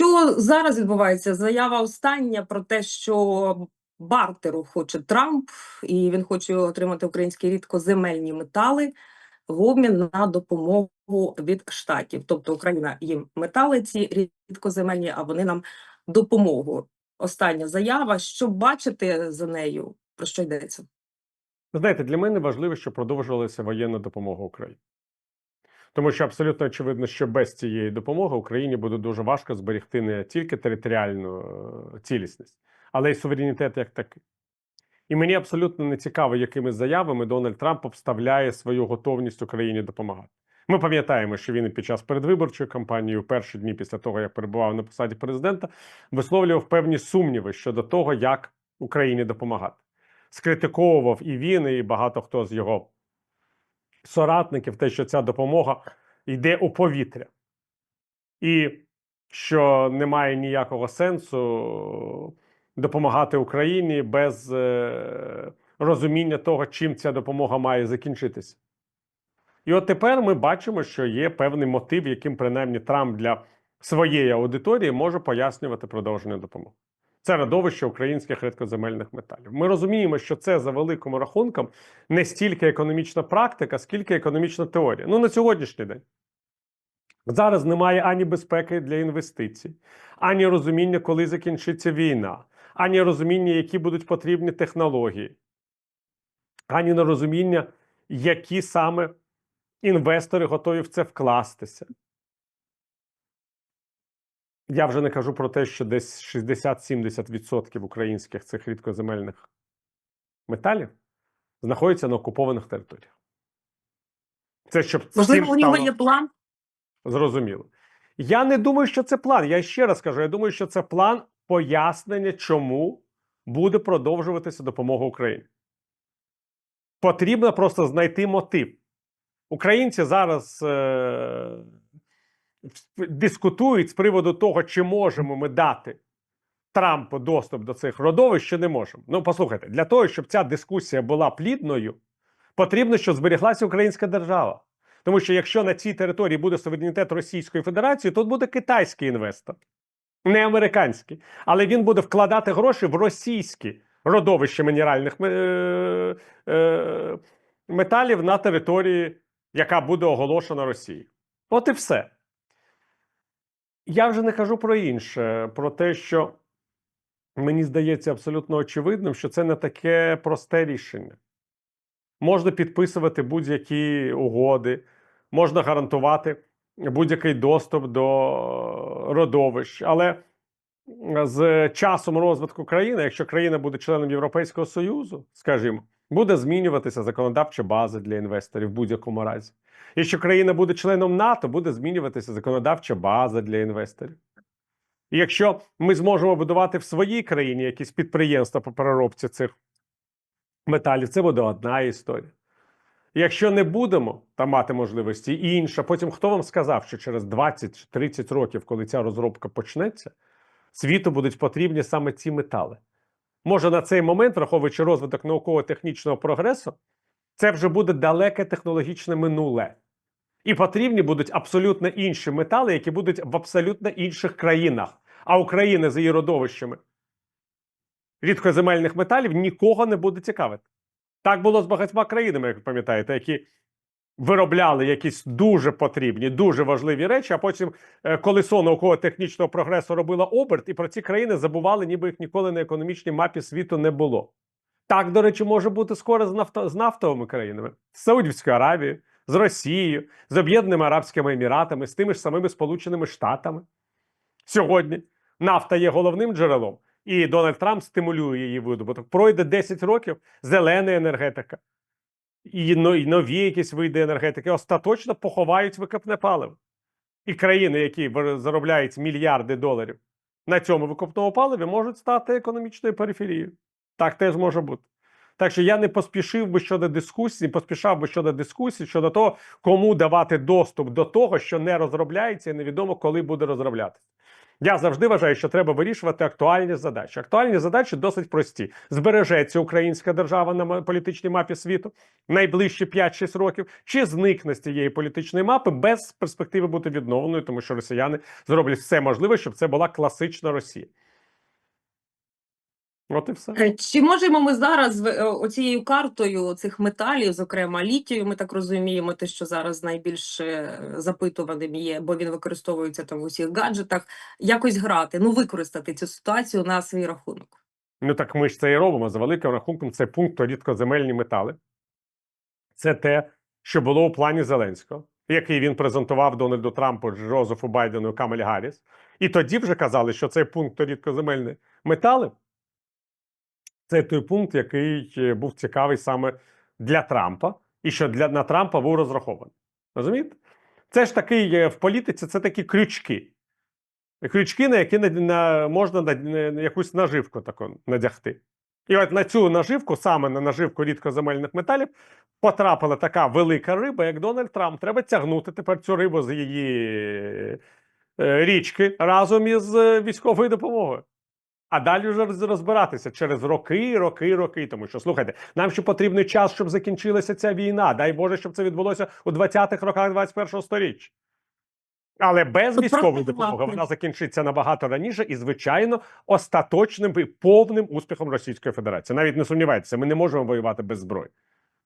Що зараз відбувається? Заява остання про те, що бартеру хоче Трамп, і він хоче отримати українські рідкоземельні метали в обмін на допомогу від штатів. Тобто Україна їм метали ці рідкоземельні, а вони нам допомогу. Остання заява. Що бачите за нею? Про що йдеться? Знаєте, для мене важливо, щоб продовжувалася воєнна допомога Україні. Тому що абсолютно очевидно, що без цієї допомоги Україні буде дуже важко зберегти не тільки територіальну е, цілісність, але й суверенітет як такий. І мені абсолютно не цікаво, якими заявами Дональд Трамп обставляє свою готовність Україні допомагати. Ми пам'ятаємо, що він під час передвиборчої кампанії, у перші дні після того, як перебував на посаді президента, висловлював певні сумніви щодо того, як Україні допомагати. Скритиковував і він, і багато хто з його соратників, те, що ця допомога йде у повітря, і що немає ніякого сенсу допомагати Україні без е, розуміння того, чим ця допомога має закінчитися. І от тепер ми бачимо, що є певний мотив, яким принаймні Трамп для своєї аудиторії може пояснювати продовження допомоги. Це родовище українських рідкоземельних металів. Ми розуміємо, що це за великим рахунком не стільки економічна практика, скільки економічна теорія. Ну на сьогоднішній день. Зараз немає ані безпеки для інвестицій, ані розуміння, коли закінчиться війна, ані розуміння, які будуть потрібні технології, ані на розуміння, які саме інвестори готові в це вкластися. Я вже не кажу про те, що десь 60-70% українських цих рідкоземельних металів знаходяться на окупованих територіях. Це щоб Можливо, у нього стало є план. зрозуміло. Я не думаю, що це план. Я ще раз кажу: я думаю, що це план пояснення, чому буде продовжуватися допомога Україні. Потрібно просто знайти мотив. Українці зараз е- дискутують з приводу того, чи можемо ми дати Трампу доступ до цих родовищ, чи не можемо. Ну, послухайте, для того, щоб ця дискусія була плідною, потрібно, щоб зберіглася українська держава. Тому що якщо на цій території буде суверенітет Російської Федерації, тут буде китайський інвестор, не американський. Але він буде вкладати гроші в російські родовища мінеральних е- е- металів на території, яка буде оголошена Росією. От і все. Я вже не кажу про інше, про те, що мені здається абсолютно очевидним, що це не таке просте рішення. Можна підписувати будь-які угоди, можна гарантувати будь-який доступ до родовищ. Але з часом розвитку країни, якщо країна буде членом Європейського Союзу, скажімо, буде змінюватися законодавча база для інвесторів в будь-якому разі. Якщо країна буде членом НАТО, буде змінюватися законодавча база для інвесторів. І якщо ми зможемо будувати в своїй країні якісь підприємства по переробці цих металів, це буде одна історія. Якщо не будемо там мати можливості і інша, потім хто вам сказав, що через 20-30 років, коли ця розробка почнеться, світу будуть потрібні саме ці метали. Може на цей момент, враховуючи розвиток науково-технічного прогресу, це вже буде далеке технологічне минуле. І потрібні будуть абсолютно інші метали, які будуть в абсолютно інших країнах. А Україна з її родовищами рідкоземельних металів нікого не буде цікавити. Так було з багатьма країнами, як ви пам'ятаєте, які виробляли якісь дуже потрібні, дуже важливі речі, а потім е, колесо науково-технічного прогресу робило оберт, і про ці країни забували, ніби їх ніколи на економічній мапі світу не було. Так, до речі, може бути скоро з, нафто, з нафтовими країнами, з Саудівською Аравією, з Росією, з Об'єднаними Арабськими Еміратами, з тими ж самими Сполученими Штатами. Сьогодні нафта є головним джерелом, і Дональд Трамп стимулює її видобуток. Пройде 10 років зелена енергетика, і нові якісь види енергетики остаточно поховають викопне паливо. І країни, які заробляють мільярди доларів на цьому викопному паливі, можуть стати економічною периферією. Так теж може бути. Так що я не поспішив би щодо дискусії, поспішав би щодо дискусії щодо того, кому давати доступ до того, що не розробляється, і невідомо коли буде розроблятися. Я завжди вважаю, що треба вирішувати актуальні задачі. Актуальні задачі досить прості: збережеться українська держава на політичній мапі світу найближчі 5-6 років, чи зникне з цієї політичної мапи без перспективи бути відновленою, тому що росіяни зроблять все можливе, щоб це була класична Росія. От і все. Е, Чи можемо ми зараз е, оцією картою цих металів, зокрема літію, ми так розуміємо, те, що зараз найбільш е, запитуваним є, бо він використовується там в усіх гаджетах, якось грати, ну використати цю ситуацію на свій рахунок. Ну так ми ж це і робимо за великим рахунком. Це пункт рідкоземельні метали. Це те, що було у плані Зеленського, який він презентував Дональду Трампу, Джозефу Байдену і Камелі Гарріс. І тоді вже казали, що цей пункт рідкоземельні метали це той пункт, який е, був цікавий саме для Трампа, і що для на Трампа був розрахований. Розумієте? Це ж такий е, в політиці, це такі крючки. Крючки, на які на, на, можна на, на якусь наживку таку надягти. І от на цю наживку, саме на наживку рідкоземельних металів, потрапила така велика риба, як Дональд Трамп. Треба тягнути тепер цю рибу з її е, річки разом із військовою допомогою. А далі вже розбиратися через роки, роки, роки. Тому що слухайте, нам ще потрібний час, щоб закінчилася ця війна. Дай Боже, щоб це відбулося у 20-х роках 21-го сторіччя. Але без Тут військової допомоги вона закінчиться набагато раніше і, звичайно, остаточним і повним успіхом Російської Федерації. Навіть не сумнівайтеся, ми не можемо воювати без зброї.